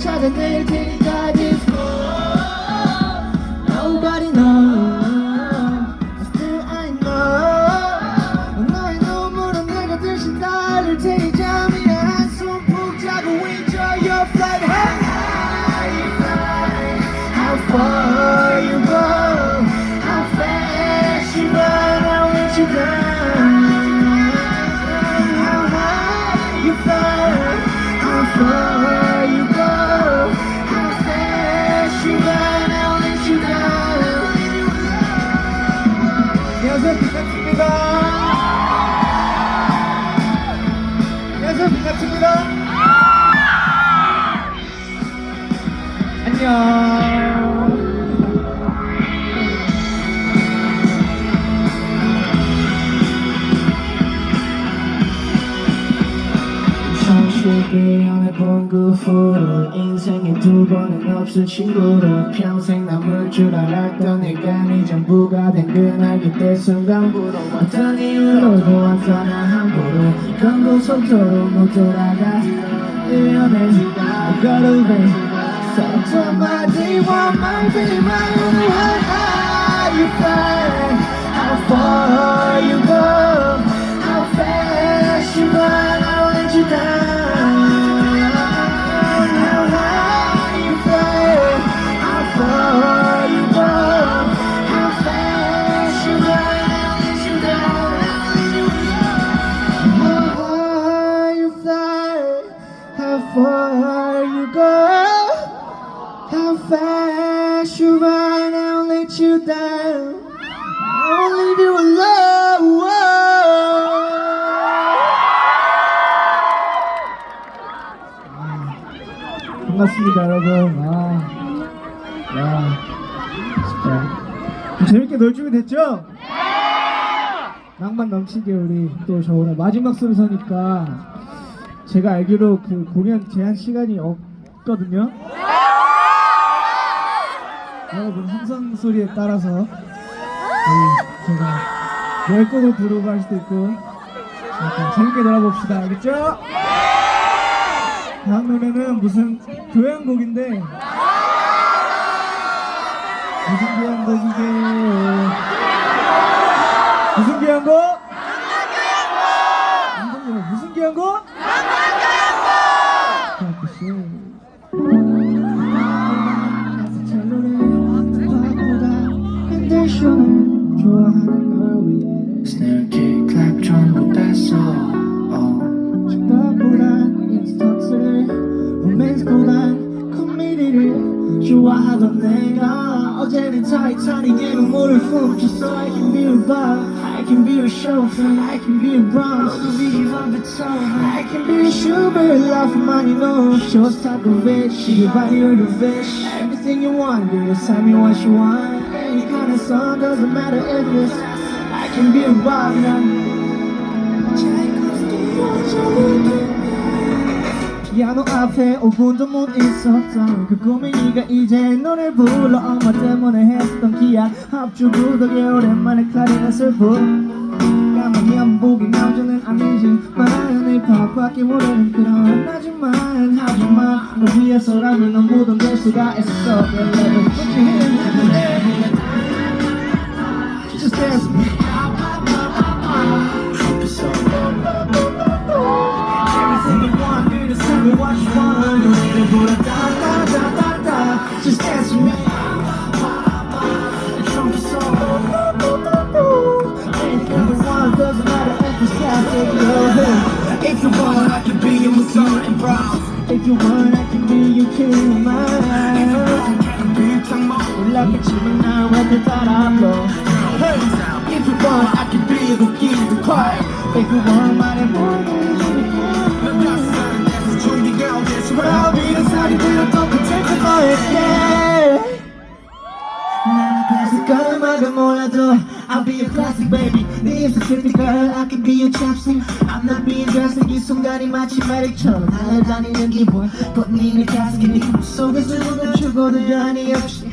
대로 너 빅카트입니다 후로 인생에 두 번은 없을 친구로 평생 남을 줄 알았던 내가 네 전부가 된 그날 그때 순간부로 어떤 이유로 보았더나 함부로 건고 속도로 못 돌아가. 유연해지다 걸음에 서로 마디와 말비 말로 How high you fly How far you go? How fast you run fast you run, I'll let you down. I'll leave you alone. 반갑습니다, 여러분. 아, 야, 진짜 재밌게 놀 준비 됐죠? 낭만 넘치게 우리 또 저 오늘 마지막 순서니까 제가 알기로 그 공연 제한 시간이 없거든요. 여러분 함성 소리에 따라서 네, 제가 열 곡을 부르고 할 수도 있고 약간 재밌게 놀아봅시다 알겠죠? 다음 노래는 무슨 교향곡인데 무슨 교향곡이게요? 무슨 교향곡? 좋아하던 내가 어제는 타이타닉의 눈물을 훔쳤어 I can be a bar, I can be a chauffeur I can be a bronze, to be even Beethoven I can be a Schubert, love money, no Shostakovich, you buy your the fish Everything you want, girl, just tell me what you want Any kind of song, doesn't matter if it's I can be a Wagner 피아노 앞에 5분도 못 있었던 그 꼬맹이가 이제 노래 불러 엄마 때문에 했던 기약 합주 구덕에 오랜만에 클라리넷을 불. 까만 연복이 남자는 아니지만 힙합밖에 모르는 그런 하지만 하지만 너 위해서라면 넌 모든 될 수가 있어. Let me you want, I can be your Madonna and bronze. If you want, I can be your king of mine. 올라갔지만 나한테 따라 불러. Hey, if you want, I can be your key to quiet. If you want, 말해 뭐. I'll be the side of you, don't protect the boy, yeah. 나는 classic 걸음마가 몰라도 I'll be a classic baby 네 입술 슬피 girl I can be your chapstick I'm not being drastic 이 순간이 마치 매력처럼 날아다니는 기분 꽃님의 가스켓 네 속에 수분을 주고도 변이 없이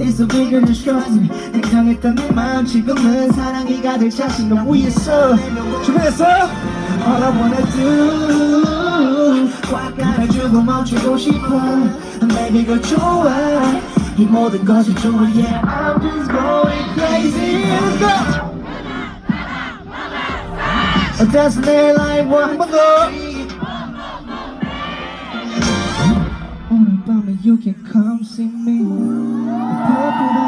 있어 bigger than trust me 냉정했던 내 마음 지금은 사랑이 가득 차신 너 위에서 준비됐어? All I wanna do 꽉 안아주고 멈추고 싶어 Baby 그 좋아 이 모든 것이 좋아 Yeah. I'm just going crazy. Let's go. That's 내 life 한번 더 오늘 밤에 you can come see me. 저 밤보다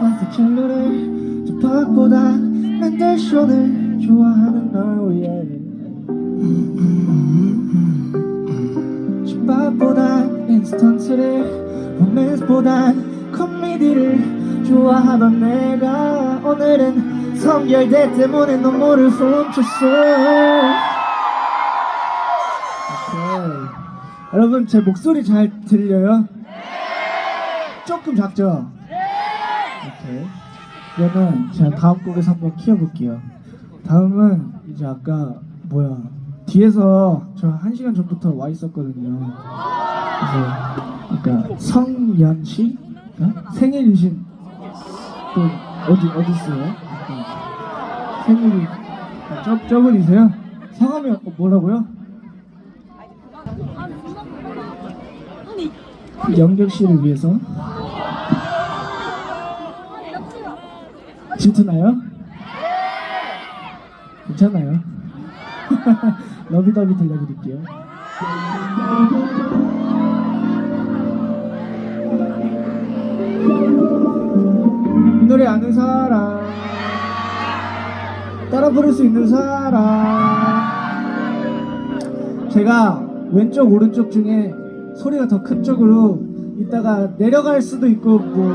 화색 첼로를 저 밤보다 맨델쇼를 좋아하는 널 위해 저 밤보다 인스턴트를 로맨스보단 코미디를 좋아하던 내가 오늘은 성결대 때문에 눈물을 훔쳤어. 여러분 제 목소리 잘 들려요? 조금 작죠? 오케이. 그러면 제가 다음 곡에서 한번 키워볼게요. 다음은 이제 아까 뭐야 뒤에서 저 한 시간 전부터 와 있었거든요. 그래서 그러니까 성연 씨 어? 생일이신 또 어디 어디 있어요? 어. 생일이 저 저분이세요? 성함이 어, 뭐라고요? 영경 씨를 위해서 질투나요? 괜찮아요. 러비더비 들려드릴게요. 이 노래 아는 사람. 따라 부를 수 있는 사람. 제가 왼쪽 오른쪽 중에 소리가 더 큰 쪽으로 이따가 내려갈 수도 있고 뭐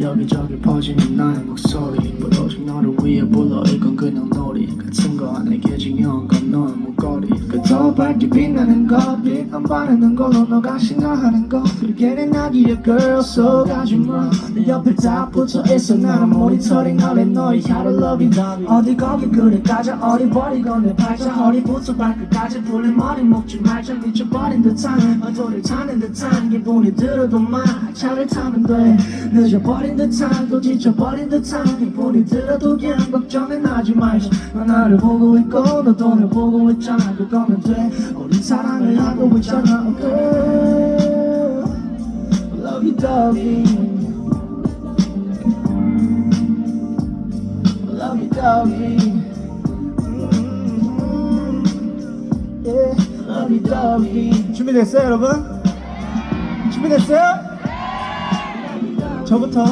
여기저기 퍼지는 나의 목소리. 오직 너를 위해 불러 이건 그냥 놀이. 같은 거 내게 중요한 건 너의 목걸이. 그더 밝게 빛나는 것빛 안 바르는 걸로 너가 신나하는 것. 그게 내 나기의 girl 속아주마 내 옆에 딱 붙어 있어. 나는 모니터링 하래 너의 하루 러비더비 어디 거기 그래 가자 어리버리고 내 팔자 허리부터 발끝까지 풀린 머리 묶지 말자 미쳐버린 듯한 어도를 타는 듯한 기분이 들어도 마. 차를 타면 돼. 늦어버린 듯한 또 지쳐버린 듯한 기분이 들어도 그냥 걱정은 하지 말자 난 나를 보고 있고 너도 날 보고 있잖아. 그거면 돼. 우리 사랑을 하고 있잖아. Oh girl Love you doggy Love you doggy Yeah, 준비됐어요 여러분? 준비됐어요? 저부터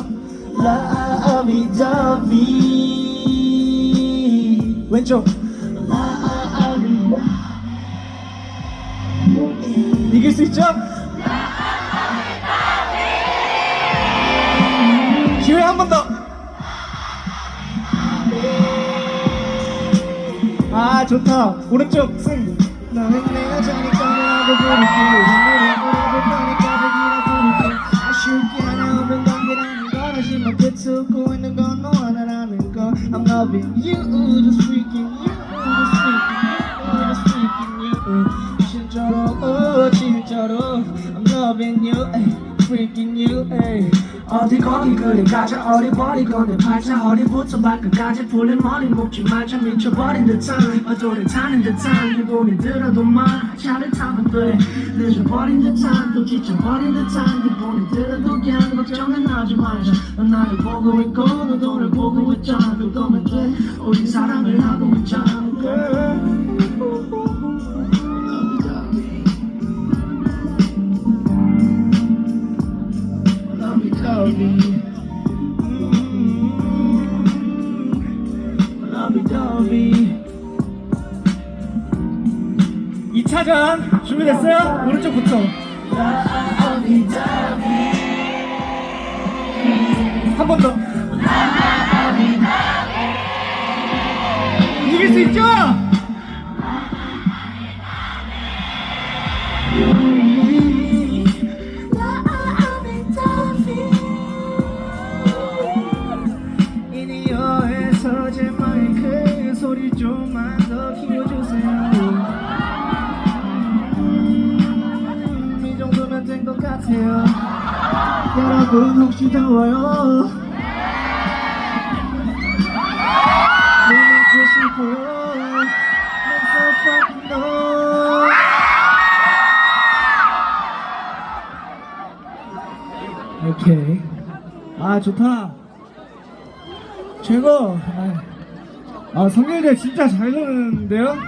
doggy 왼쪽 이길 수 있죠? 기회 한 번 더. 아 좋다. 오른쪽 승. 너는 내가 자니까 하고 부를게. 하지만 되찾고 있는 건너 하나라는 거. I'm loving you, just freaking 어디 거기 그리 가자 어리버리고 내 팔자. 허리부터 발끝까지 풀린 머리 묶지 말자. 미쳐버린 듯한 어도를 타는 듯한 기분이 들어도 마 차를 타면 돼. 늦어버린 듯한 또 지쳐버린 듯한 기분이 들어도 그냥 걱정은 하지 말자. 넌 나를 보고 있고 너도 날 보고 있잖아. 그거면 돼. 우리 사랑을 하고 있잖아 2차전 준비됐어요? 오른쪽부터. 한 번 더. 이길 수 있죠? 이 정도면 같아요. 여러분 혹시 더워요? 물 맞고 싶어요. I'm so fucking low 오케이. 아 좋다. 최고 아, 아 성길대 진짜 잘 노는데요? 네,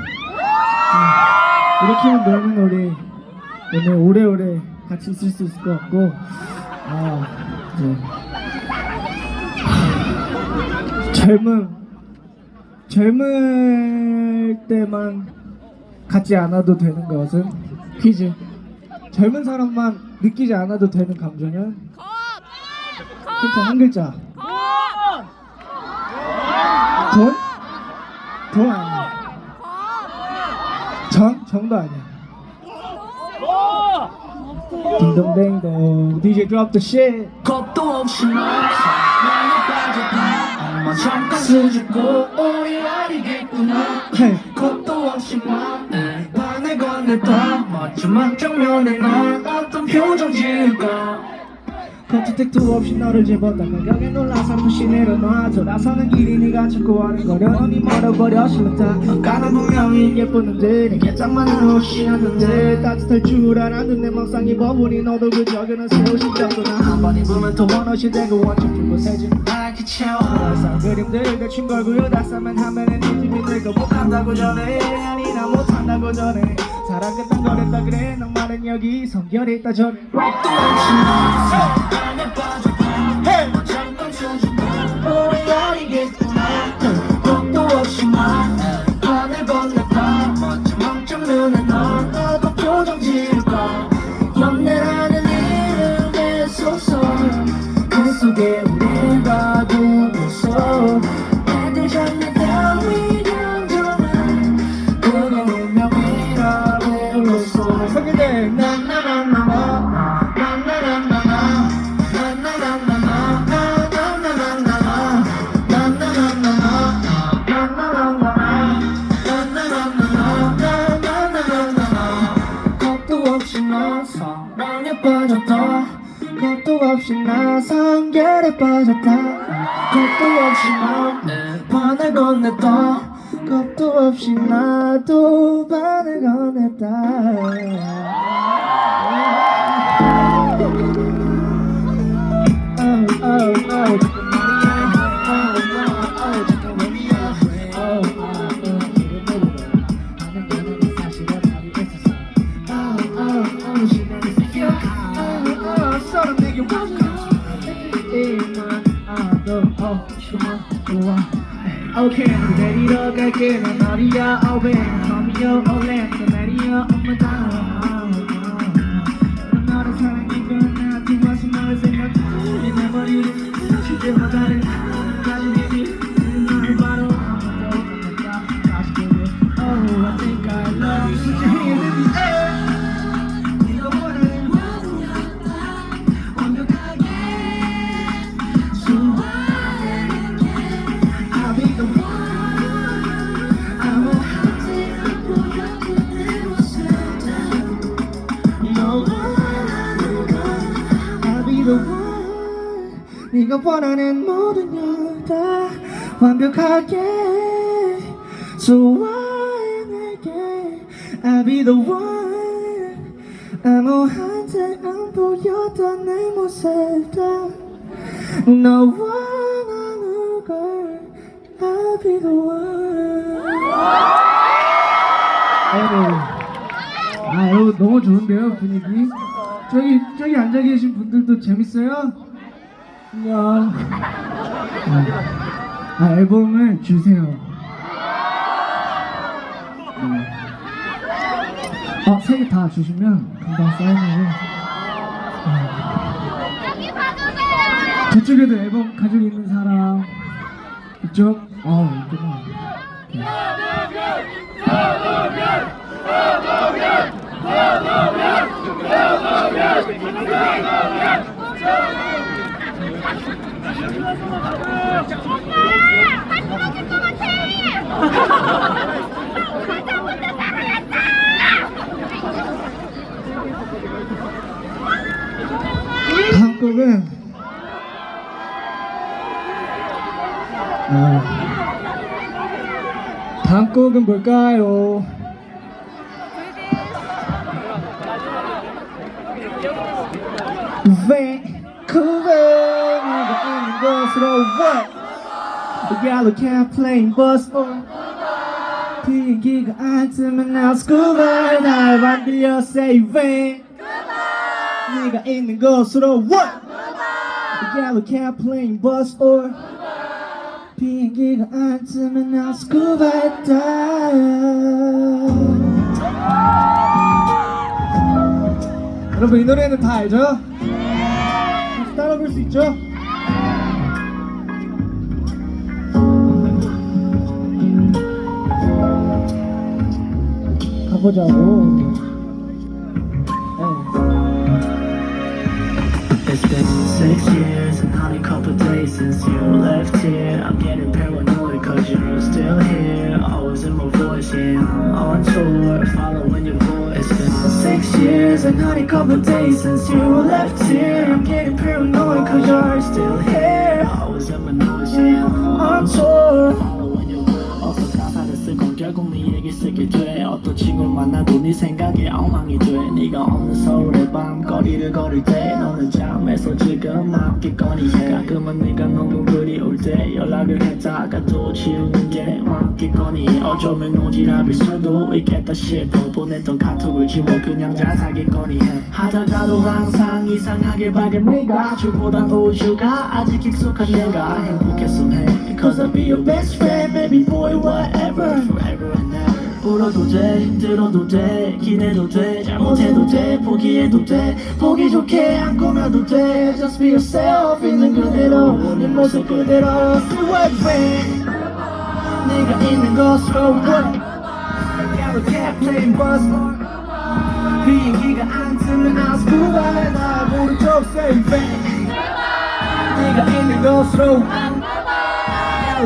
이렇게만 놀면 우리 오늘 오래오래 같이 있을 수 있을 것 같고 아 이제 젊음 젊을 때만 갖지 않아도 되는 것은 퀴즈. 젊은 사람만 느끼지 않아도 되는 감정은? 힌트 한 글자. 돈? 돈 아니야. 정? 정도 아니야. 딩동댕동. DJ drop the shit 겁도 없이 나는 빠졌다 잠깐 수줍고 우리 아니겠구나. 헤이 겁도 없이 나는 반을 건넸다 마지막 정면에 넌 어떤 표정 지을까 컨택도 없이 너를 집었다 가격에 놀라서 푸시 내려놔 돌아서는 길이 네가 자꾸 어른거려 넌이 멀어버려 싫다 가는 분명히 예쁘는데 내게 딱 맞는 옷이었는데 따뜻할 줄 알았는데 막상 입어보니 너도 그저 그는 새 옷이었구나. 한번 입으면 또 원옷이 되고 원점 풀고 새진 알게 채워. 항상 그림들 대충 걸고요. 다싸면 하면은 이 집이 들고 못한다고 전해. 아니 나 못한다고 전해. 사랑 그딴 거 그래. 낭만은 여기. 성결에 있다 전 Come on. 좋아 좋아 오케이 내리러 갈 네가 원하는 모든 여다 완벽하게 소화해 내게. I'll be the one. 아무한테 안 보였던 내 모습도 너 원하는 걸 I'll be the one. 아 여러분 너무 좋은데요 분위기? 저기 저기 앉아 계신 분들도 재밌어요? 안녕 아 앨범을 주세요 네. 어세 개 다 주시면 금방 사인을 봐주세요. 저쪽에도 앨범 가지고 있는 사람 이쪽? 어 같이 먹을 것 살아났다. 곡은 아, 다음 곡은 뭘까요? 밴쿠버 네가 있는 곳으로 what Yellow cat playing bus for 비행기가 안 뜨면 나 스쿠버 날 만들려 say 밴 네가 있는 곳으로 what Yellow cat playing bus or 비행기가 안 뜨면 나 스쿠버 dive 여러분 이 노래는 다 알죠? 같이 따라 부를 수 있죠? 보자고 It's been six years and honey couple days since you left here I'm getting paranoid cause you're still here Always in my voice, yeah I'm on tour Following your voice It's been six years and honey couple days since you left here I'm getting paranoid cause you're still here Always in my noise, yeah I'm on tour Following your voice 어떤 가사를 쓰건 결국 네 얘기 쓰게 돼 어떤 친구를 만나도 네 생각에 엉망이 돼. 네가 없는 서울의 밤 거리를 걸을 때 너는 잠에서 지금 맞겠거니 해. 가끔은 네가 너무 그리울 때 연락을 했다가 또 지우는 게 맞겠거니 어쩌면 오지랖일 수도 있겠다 싶어 보냈던 카톡을 지워 그냥 잘 사겠거니 해. 하다가도 항상 이상하게 밝은 네가 줄보단 우주가 아직 익숙한 내가 행복했음 해. Cause I'll be your best friend baby boy whatever. Forever and ever 울어도 돼 들어도 돼 기대도 돼 잘못해도 돼 포기해도 돼 보기 좋게 안 꾸며도 돼. Just be yourself 있는 그대로 네 모습 그대로. See what friend. 네가 있는 곳으로 Yellow cat playing bus. 비행기가 안 뜨면 I'll scuba 나 오른쪽 say back 네가 있는 곳으로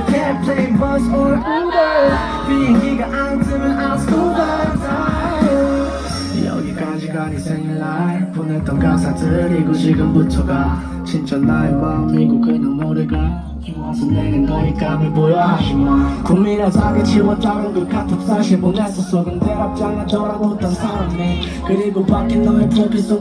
Cat playing bus or Uber. 비행기가 안 뜨면 I'll scuba dive. 여기까지가 네 생일날 보냈던 가사들이고 지금부터가. 진짜 나의 마음이고 그냥 노래가 좋아서 내는 거니까 보여 하지마. 고민하다가 지웠다는 그 카톡 사실 보냈었어. 근데 답장에 돌아오던 사람이 그리고 밖에 너의 프로필 속